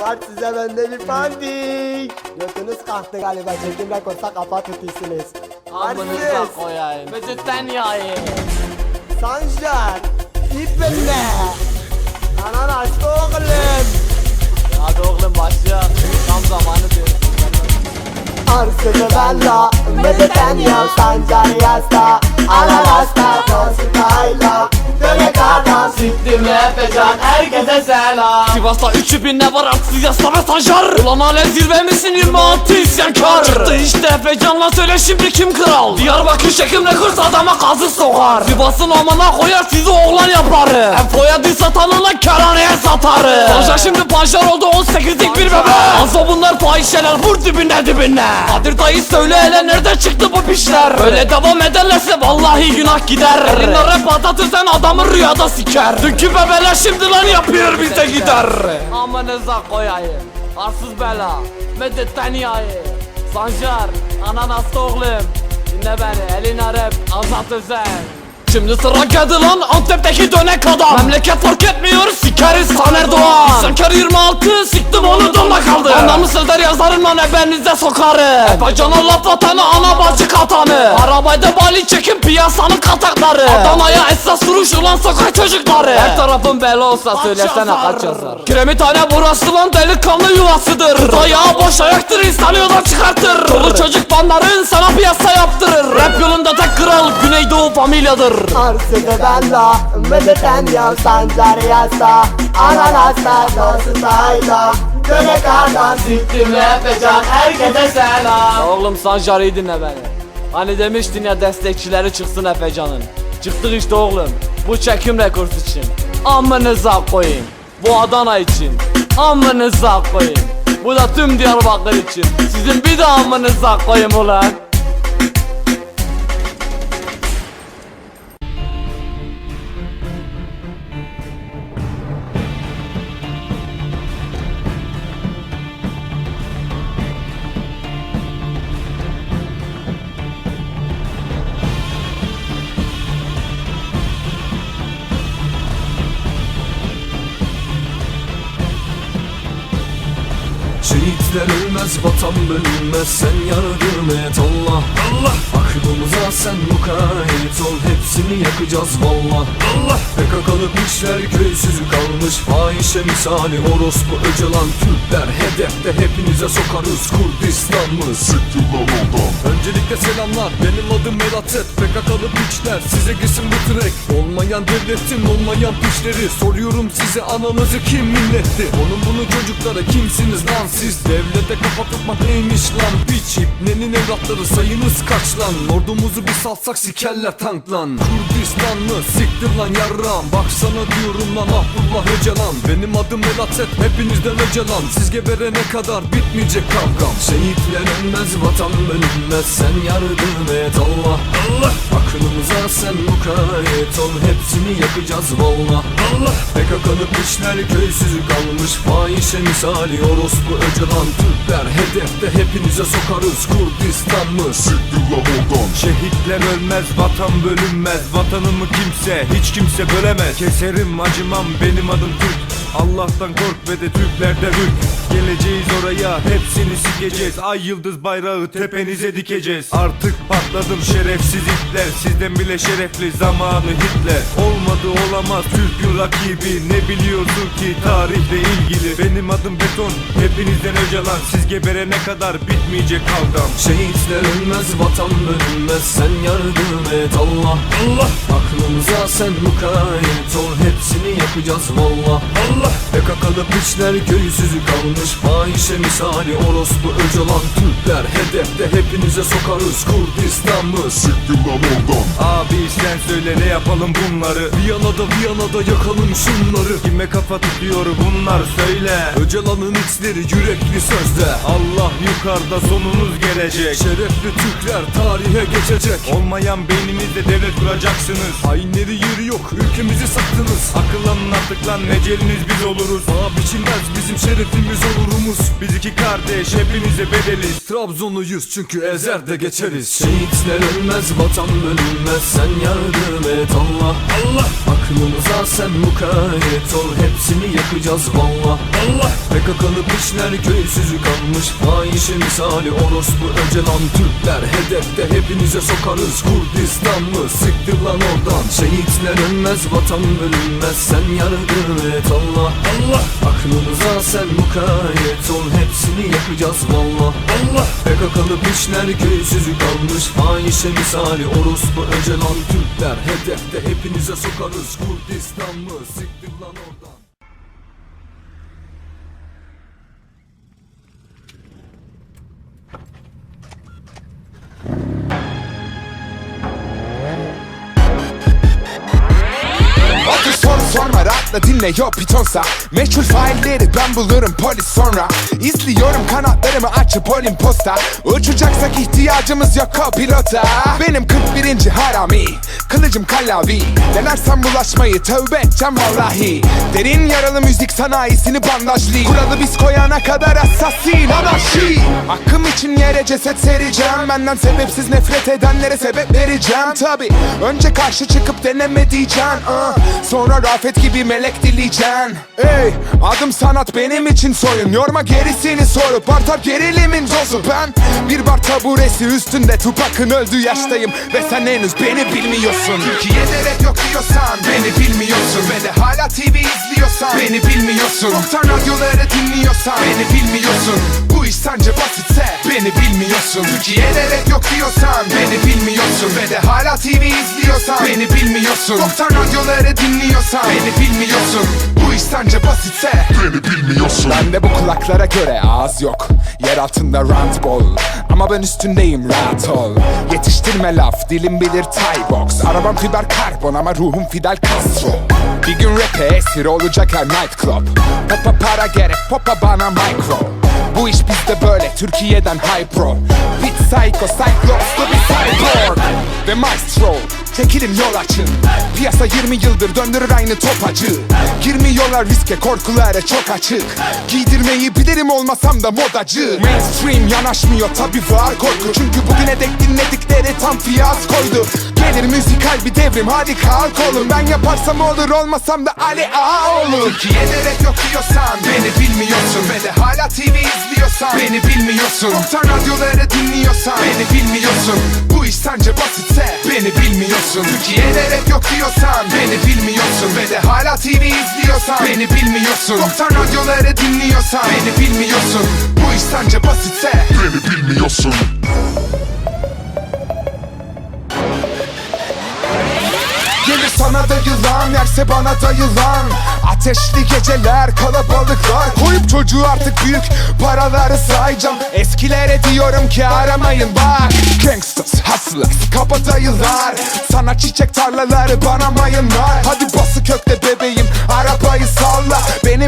Var size bende bir pandik. Götünüz kalktı galiba. Çekim rekorsa kafa tutuyorsunuz. Amınıza Arsız, koyayım. Vücuttan yayayım. Sancar, İpinle. Anan hasta oğlum. Hadi oğlum başla. Tam zamanıdır. Arsızı bella, medeten ya Sancar yasta. Anan hasta, dostayla. Döne kardan Siktim Efecan herkese selam. Sivas'ta 3000 ne var aksız yasla ve sancar Ulan hala zirve misin 26 isyankar Çıktı işte Efecan'la söyle şimdi kim kral? Diyarbakır çekim rekors adama kazı sokar. Sivas'ın amına koyar sizi oğlan yaparı. Enfoya diz satanına kerhaneye satarı. Sancar şimdi panşar oldu 18'lik bir bebe. Azo bunlar fahişeler vur dibine dibine. Kadir dayı söyle hele nerede çıktı bu pişler? Böyle devam ederlerse vallahi günah gider. Eline rap atatürsen adamı rüyada siker. Dünkü bebeler şimdi lan yapıyor bize gider. Amanıza koyayım. Arsız bela. Medetten yayı Sancar Ananas oğlum. Dinle beni elin rap Azat Özen Şimdi sıra geldi lan Antep'teki dönek adam. Memleket fark etmiyor sikeriz Taner Doğan. İsyankar 26 siktim onu donla kaldı. Anamı sözler yazarım lan ebenize sokarım. Efecan'a laf atanı ana bacı katanı. Arabayda bali çekin piyasanın katakları. Adana'ya esas duruş ulan sokak çocukları. Her tarafın bela olsa söylesene kaç yazar Kiremithane burası lan delikanlı yuvasıdır. Dayağı boş ayaktır insan yoldan çıkartır. Çoluk çocuk banların sana piyasa yaptırır. Rap Güneydoğu familyadır. Arsızı bella, medeten ya Sancar yasta. Anan hasta, dostayla. Döne kardan Siktim Efecan herkese selam. Oğlum Sancar'ı dinle beni. Hani demiştin ya destekçileri çıksın Efecan'ın. Çıktık işte oğlum. Bu çekim rekord için. Amınıza koyayım. Bu Adana için. Amınıza koyayım. Bu da tüm Diyarbakır için. Sizin bir de amınıza koyayım ulan vatan bölünmez Sen yardım et Allah. Allah Aklımıza sen mukayyet ol Hepsini yakacağız valla. Allah PKK'lı piçler köysüzü kalmış. Fahişe misali orospu öcalan Türkler. Hedefte hepinize sokarız Kurdistan mı? Siktir lan oradan Öncelikle selamlar benim adım Melatet PKK'lı piçler size gitsin bu trek. Olmayan devletin olmayan piçleri Soruyorum size ananızı kim milletti? Onun bunu çocuklara kimsiniz lan siz? Devlete kafa tutmak neymiş lan? Piç İbnenin evlatları sayınız kaç lan Ordumuzu bir salsak sikerler tank lan. Kurdistan mı? Siktir lan yarram. Baksana diyorum lan Abdullah Öcalan Benim adım Melatet hepinizden Öcalan Siz geberene kadar bitmeyecek kavgam. Şehitler ölmez vatan bölünmez Sen yardım et Allah. Allah Aklımıza sen mukayyet ol Hepsini yakacağız valla. Allah PKK'lı piçler köysüzü kalmış Fahişe misali orospu öcalan Türkler. Hedefte hepinize sokarız Kurdistan mı? Siktir oradan. Şehitler ölmez, vatan bölünmez. Vatanımı kimse, hiç kimse bölemez. Keserim, acımam, benim adım Türk. Allah'tan kork ve de Türklerden ürk Geleceğiz oraya, hepsini sikeceğiz. Ay yıldız bayrağı tepenize dikeceğiz. Artık patladım şerefsiz itler. Sizden bile şerefli zamanı Hitler. Olmadı olamaz Türk'ün rakibi. Ne biliyorsun ki tarihle ilgili? Benim adım beton, hepinizden öcalan Siz geberene kadar bitmeyecek kavgam. Şehitler ölmez vatan bölünmez Sen yardım et Allah. Allah! Aklımıza sen mukayyet ol. Hepsini yakacağız valla Allah! PKK'lı piçler köysüzü kalmış Fahişe misali orospu öcalan Türkler. Hedefte hepinize sokarız Kurdistan mı? Siktir lan oradan. Abi sen söyle ne yapalım bunları? Viyana'da Viyana'da yakalım şunları. Kime kafa tutuyor bunlar söyle. Öcalan'ın içleri yürekli sözde. Allah yukarıda sonunuz gelecek. Şerefli Türkler tarihe geçecek. Olmayan beyninizle devlet kuracaksınız. Hainleri yeri yok ülkemizi sattınız. Akıllanın artık lan eceliniz biz oluruz. Paha biçilmez bizim şerefimiz olurumuz Biz iki kardeş hepinize bedeliz. Trabzonluyuz çünkü ezer de geçeriz. Şehitler ölmez vatan bölünmez. Sen yardım et Allah. Allah! Aklımıza sen mukayyet ol. Hepsini yakacağız valla. Allah! PKK'lı piçler köysüzü kalmış. Fahişe misali orospu öcelan Türkler hedefte hepinize sokarız. Kurdistan mı? Siktir lan oradan. Şehitler ölmez vatan bölünmez. Sen yardım et Allah. Allah! Aklımıza sen mukayyet ol Hepsini yakacağız valla Allah! PKK'lı piçler köysüzü kalmış. Fahişe misali orospu öcelan Türkler. Hedefte hepinize sokarız. Kurdistan mı rahatla dinle yo pitonsa. Meçhul failleri ben bulurum polis sonra. İzliyorum kanatlarımı açıp olimposta. Uçacaksak ihtiyacımız yok pilota. Benim 41. harami Kılıcım kallavi. Denersem bulaşmayı tövbe edeceğim vallahi. Derin yaralı müzik sanayisini bandajlı Kuralı biz koyana kadar assassin anarşi Hakkım için yere ceset sereceğim. Benden sebepsiz nefret edenlere sebep vereceğim. Tabi önce karşı çıkıp deneme diyeceksin ah. Sonra Rafet gibi melek dileyeceksin. Ey adım sanat benim için soyun. Yorma gerisini sorup artar gerilimin dozu. Ben bir bar taburesi üstünde Tupac'ın öldüğü yaştayım. Ve sen henüz beni bilmiyorsun. Türkiye'de rap yok diyorsan Beni bilmiyorsun. Ve de hala TV izliyorsan Beni bilmiyorsun. Muhtar radyoları dinliyorsan Beni bilmiyorsun. Bu iş sence bilmiyorsun Türkiye'de rap yok diyorsan? Beni bilmiyorsun Ve de hala TV izliyorsan? Beni bilmiyorsun. Muhtar radyoları dinliyorsan? Beni bilmiyorsun. Bu iş sence basitse? Beni bilmiyorsun. Bende bu kulaklara göre ağız yok. Yer altında rant bol. Ama ben üstündeyim rahat ol. Yetiştirme laf dilim bilir Thai box. Arabam fiber karbon ama ruhum Fidel Castro. Bir gün rap'e esir olacak her night club Popa para gerek popa bana micro Bu iş bizde böyle Türkiye'den high pro Bit psycho cyclops'lu bir cyborg. Ve maestro Çekilin yol açın Piyasa 20 yıldır döndürür aynı topacı Girmiyorlar riske korkulara çok açık. Giydirmeyi bilirim olmasam da modacı Mainstream yanaşmıyor tabi var korku. Çünkü bugüne dek dinledikleri tam fiyaskoydu. Gelir müzikal bir devrim hadi kalk oğlum. Ben yaparsam olur olmasam da Ali Ağa olur. Türkiye'de rap yok diyorsan Beni bilmiyorsun. Ve de hala TV izliyorsan Beni bilmiyorsun. Muhtar radyoları dinliyorsan Beni bilmiyorsun. Bu iş sence basitse Beni bilmiyorsun Türkiye'de rap yok diyorsan. Beni bilmiyorsun Ve de hala TV izliyorsan. Beni bilmiyorsun. Muhtar radyoları dinliyorsan. Beni bilmiyorsun. Bu iş sence basitse. Beni bilmiyorsun sana da yılan yerse bana da yılan. Ateşli geceler kalabalıklar. Koyup çocuğu artık büyük paraları sayacağım. Eskilere diyorum ki aramayın bak. Gangsters, hustlers, kabadayılar Sana çiçek tarlaları bana mayınlar. Hadi bası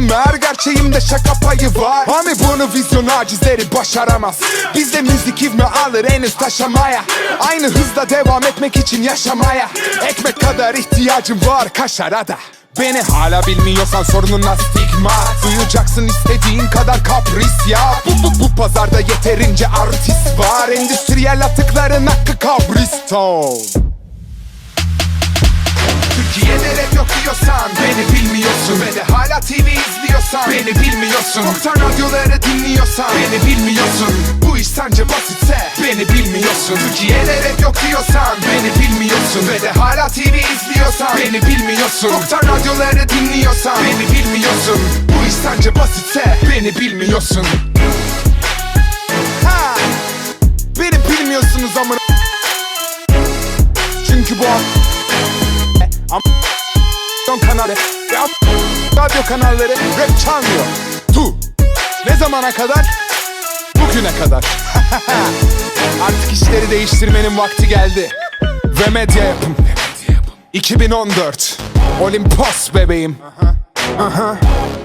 Benim her gerçeğimde şaka payı var. Hani bunu vizyon acizleri başaramaz. Bizde müzik ivme alır en üst aşamaya Aynı hızla devam etmek için yaşamaya. Ekmek kadar ihtiyacım var kaşara da Beni hala bilmiyorsan sorununa stigma? Duyacaksın istediğin kadar kapris ya. Bu, bu, bu pazarda yeterince artist var. Endüstriyel atıkların hakkı kabriston Türkiye'de rap yok diyorsan Beni bilmiyorsun. Ve de hala TV izliyorsan Beni bilmiyorsun. Muhtar radyoları dinliyorsan Beni bilmiyorsun. Bu iş sence basitse Beni bilmiyorsun. Türkiye'de rap yok diyorsan Beni bilmiyorsun. Ve de hala TV izliyorsan Beni bilmiyorsun. Muhtar radyoları dinliyorsan Beni bilmiyorsun. Bu iş sence basitse Beni bilmiyorsun. Ha! Beni bilmiyorsunuz amına Çünkü bu Am kanalı ve radyo kanalları rap çalmıyor. Tu. Ne zamana kadar? Bugüne kadar. Artık işleri değiştirmenin vakti geldi. Ve medya yapım. 2014. Olimpos bebeğim. Aha. birbirine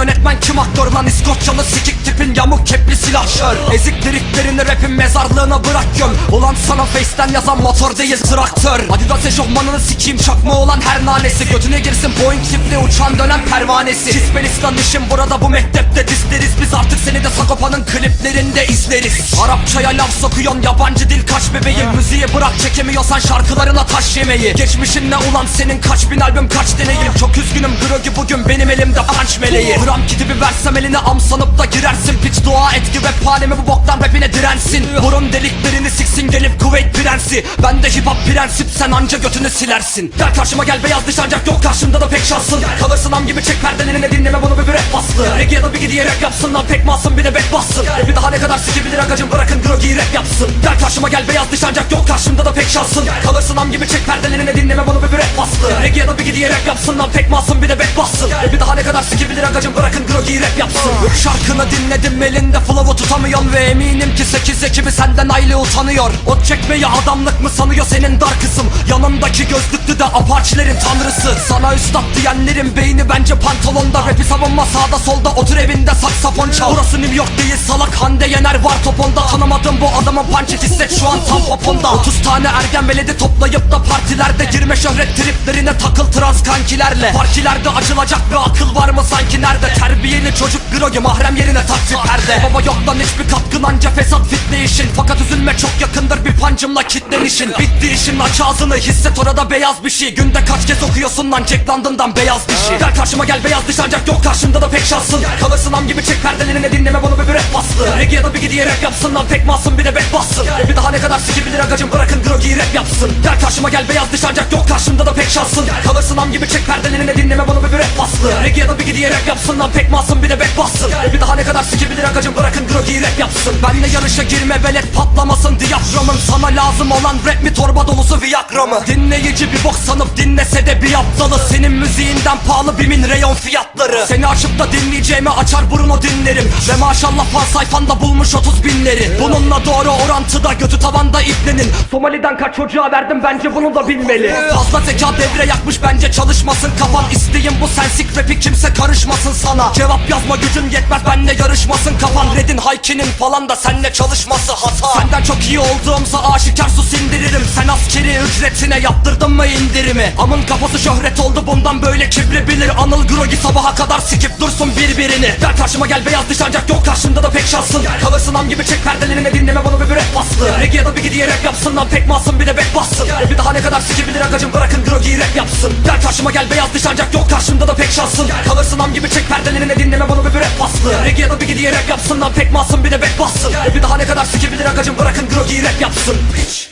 yönetmen kim aktör lan? İskoçyalı sikik tipin yamuk kepli silahşör. Ezik liriklerini rapin mezarlığına bırak göm Ulan sana face'ten yazan motor değil traktör. Adidas eşofmanını sikeyim çakma olan her nanesi. Götüne girsin Boeing tipli uçan dönen pervanesi. Kispelistan işim burada bu mektepte dizleriz Biz artık seni de Sagopa'nın kliplerinde izleriz. Arapçaya laf sokuyon yabancı dil kaç bebeğim. Müziği bırak çekemiyorsan şarkılarına taş yemeyi. Geçmişin ne ulan senin kaç bin albüm kaç deneyim. Çok üzgünüm Grogi bugün benim elimde punch meleği. Gram bir versem eline am sanıp da girersin. Piç dua et ki rap alemi bu boktan rapine dirensin. Burun deliklerini siksin gelip Kuveyt prensi. Ben de hip hop prensip sen anca götünü silersin. Gel karşıma gel beyaz dış ancak yok karşımda da pek şansın. Kalırsın am gibi çek perdelerini dinleme bunu bir rap baslı. Reggae ya da bir gidiye rap yapsın lan pek masum bir de back bassın. Bir daha ne kadar sikebilir agacım bırakın Grogi'yi rap yapsın. Gel karşıma gel beyaz dış ancak yok karşımda da pek şansın. Kalırsın am gibi çek perdelerini dinleme bunu bir rap baslı. Reggae ya da bir gidiye rap yapsın lan pek masum bir de back bassın. Bir daha ne kadar sikebilir agacım bırakın Grogi'yi rap yapsın. Şarkını dinledim elinde flow'u tutamıyorum Ve eminim ki 8 ekibi senden aile utanıyor. O çekmeyi adamlık mı sanıyor senin dar kısım Yanındaki gözlüklü de apaçilerin tanrısı. Sana üstad diyenlerin beyni bence pantolonda. Rapi savunma sağda solda otur evinde saksafon çal. Burası New York değil salak Hande Yener var toponda. Tanımadım bu adamın punch hisset şu an tam poponda 30 tane ergen veledi toplayıp da partilerde Girme şöhret triplerine takıl trans kankilerle. Partilerde açılacak bir akıl var mı sanki nerede? Terbiyeli çocuk grogi mahrem yerine taksi perde. Baba yok lan hiçbir anca fesat fitne işin Fakat üzülme çok yakındır bir pancımla kitlenişin. Bitti işin aç ağzını hisset orada beyaz bir şey. Günde kaç kez okuyorsun lan Jack London'dan beyaz dişi Gel karşıma gel beyaz diş ancak yok karşımda da pek şansın. Kalırsın am gibi çek perdelerini dinleme bunu bir rap bastı Reggae ya da bir gidiye rap yapsın lan pek masum bir de back bassın. Bir daha ne kadar sikebilir agacım bırakın Grogi'yi rap yapsın. Gel karşıma gel beyaz diş ancak yok karşımda da pek şansın. Kalırsın am gibi çek perdelerini dinleme bunu bir rap bastı Reggae ya da bir gidiye rap yapsın lan pek masum bir de back bassın. Bir daha ne kadar sikebilir agacım bırakın Grogi'yi rap yapsın Benle yarışa girme velet patlamasın. Diyaframın Sana lazım olan rap mi torba dolusu viagra mı Dinleyici bir bok sanıp dinlese de bir aptalı. Senin müziğinden pahalı bimin reyon fiyatları. Seni açıp da dinleyeceğime açar Bruno dinlerim. Ve maşallah fan sayfanda bulmuş 30 binleri. Bununla doğru orantıda götü tavanda iplenin. Somali'den kaç çocuğa verdim bence bunu da bilmeli. Fazla zeka devre yakmış bence çalışmasın. Kafan İsteğim bu sensik rapi kimse karışmasın sana. Cevap yazma gücün yetmez benle yarışmasın. Kafan Red'in Hayki'nin falan da senle çalışması hata. Senden çok iyi olduğumsa aşikar sus indiririm Sen askeri ücretine yaptırdın mı indirimi? Amın kafası şöhret oldu bundan böyle kibri bilir Anıl Grogi sabaha kadar sikip dursun birbirini. Gel karşıma gel beyaz dış ancak yok karşımda da pek şansın. Kalırsın am gibi çek perdelerini dinleme bunu bir rap bastı. Reggae ya da bir gidiye rap yapsın lan pek masum bir de back bassın. Bir daha ne kadar sikebilir agacım bırakın Grogi'yi rap yapsın. Gel karşıma gel beyaz dış ancak yok karşımda da pek şansın. Kalırsın am gibi çek perdelerini dinleme bunu bir rap bastı. Reggae ya da bir gidiye rap yapsın lan pek masum bir de back bassın Bir daha ne kadar sikebilir agacım bırakın Grogi'yi rap yapsın Bitch.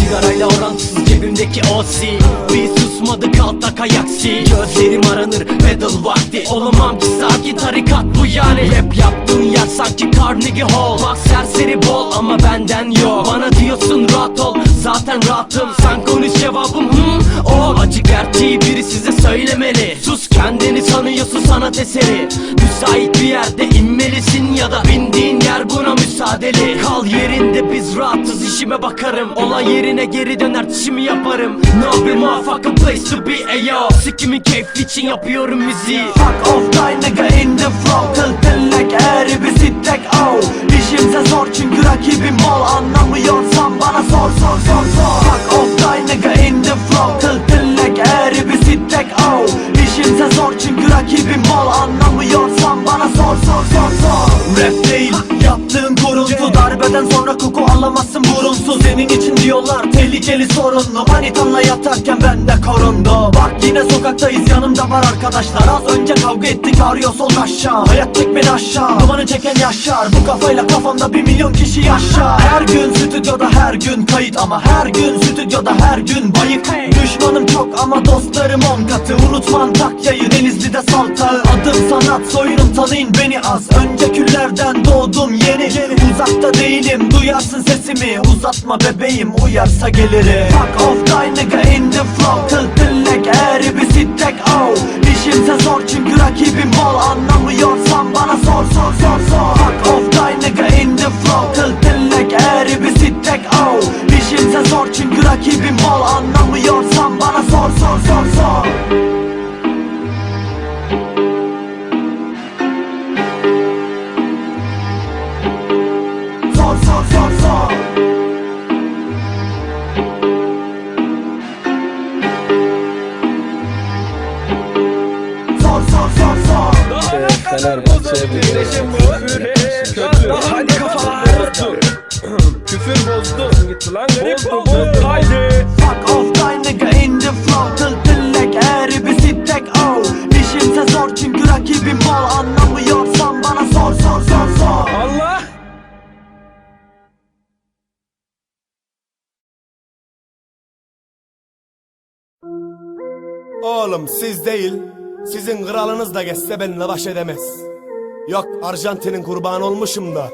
Sigarayla orantısız cebimdeki OC Bir susmadı kaltak ayaksi Gözlerim aranır pedal vakti. Olamam ki sakin tarikat bu yani. Rap yaptığın yer sanki Carnegie Hall. Bak serseri bol ama benden yok. Bana diyorsun rahat ol. Zaten rahatım. Sen konuş cevabım hı o. Acı gerçeği biri size söylemeli. Sus kendini sanıyorsun sanat eseri. Müsait bir yerde inmelisin ya da Bindiğin yer buna müsaadeli Kal yerinde biz rahatız. İşime bakarım. Olay yerine geri döner çişimi yaparım. No bir motherfucking place to be ayo Sikimin keyfi için yapıyorum müziği. Fuck off die nigga in the flow. Tıltılak eğri bir sittek oh. İşimse zor çünkü rakibim ol. Anlamıyorsan bana sor sor sor sor. Fuck off die nigga in the flow. Tıltılak eğri bir sittek oh İşimse zor çünkü rakibim ol. Anlamıyorsan bana sor sor sor sor. Rap değil yaptığın kuruntu Darbeden sonra koku alamazsın burunsuz Senin için diyorlar tehlikeli sorunlu. Manitanla yatarken ben de korundu. Bak yine sokaktayız yanımda var arkadaşlar. Az önce kavga ettik arıyor sol aşağı. Hayat çek beni aşağı Dumanı çeken yaşar. Bu kafayla kafamda bir milyon kişi yaşar. Her gün stüdyoda her gün kayıt Ama her gün stüdyoda her gün bayık. Düşmanım çok ama dostlarım on katı. Unutma Antakya'yı Denizli'de saltağı Adım sanat soyunum tanıyın beni az. Önce küllerden doğdum yeni. Uzakta değilim duyarsın sesimi. Uzatma bebeğim uyarsa gelirim. Fuck off die nigga in the flow. Kıl tillek eğri bir sittek oh İşimse zor çünkü rakibim bol. Anlamıyorsan bana sor sor sor sor. Fuck off die nigga in the flow. Kıl tillek eğri bir sittek oh İşimse zor çünkü rakibim bol. Anlamıyorsan bana sor sor sor Hadi kafalar. Küfür bozdu. Bozdu bozdu. Haydi. Fuck off die nigga in the flow Tıl tillek eğri bir sittek oh İşimse zor çünkü rakibim bol. Anlamıyorsan bana sor sor sor sor. Allah. Oğlum siz değil, sizin kralınız da geçse benimle baş edemez. Yok Arjantin'in kurbanı olmuşum da.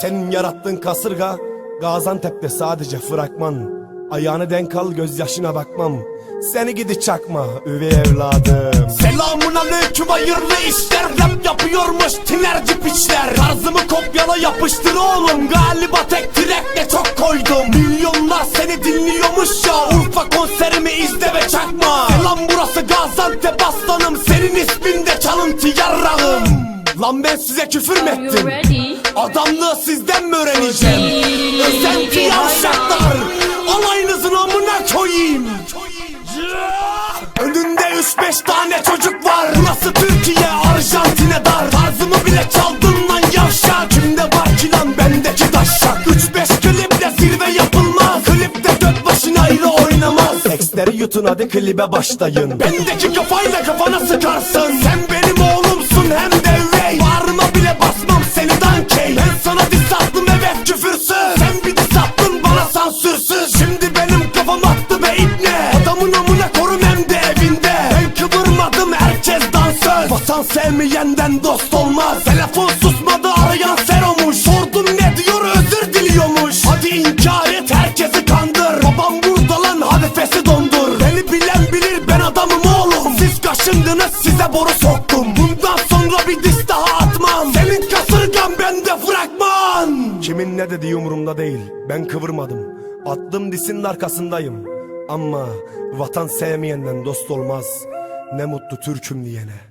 Senin yarattığın kasırga Gaziantep'te sadece fragman. Ayağını denk al gözyaşına bakmam. Seni gidi çakma üvey evladım. Selamun aleyküm hayırlı işler. Rap yapıyormuş tinerci piçler. Tarzımı kopyala yapıştır oğlum. Galiba tek trackle çok koydum. Milyonlar seni dinliyormuş ya. Urfa konserimi izle ve çakma. Selam burası Gaziantep aslanım. Senin ismin de çalıntı yarrağım. Lan ben size küfür mü ettim? Adamlığı sizden mi öğreneceğim? Özenti yavşaklar Alayınızın amına koyayım. Önünde üç beş tane çocuk var. Burası Türkiye Arjantin'e dar. Tarzımı bile çaldın lan yavşak Kimde var ki lan bendeki taşak. Üç beş kliple zirve yapılmaz. Klipte dört başın ayrı oynamaz. Tekstleri yutun hadi klibe başlayın. Bendeki kafayla kafana sıkarsın. Sen benim oğlumsun sevmeyenden dost olmaz. Telefon susmadı arayan sen olmuş Sordum ne diyor özür diliyormuş. Hadi inkar et herkesi kandır. Babam burada lan hadifesi dondur. Beni bilen bilir ben adamım oğlum. Siz kaşındınız size boru soktum. Bundan sonra bir diss daha atmam. Senin kasırgan bende fragman. Kimin ne dediği umurumda değil. Ben kıvırmadım. Attım disin arkasındayım. Ama vatan sevmeyenden dost olmaz. Ne mutlu Türk'üm diyene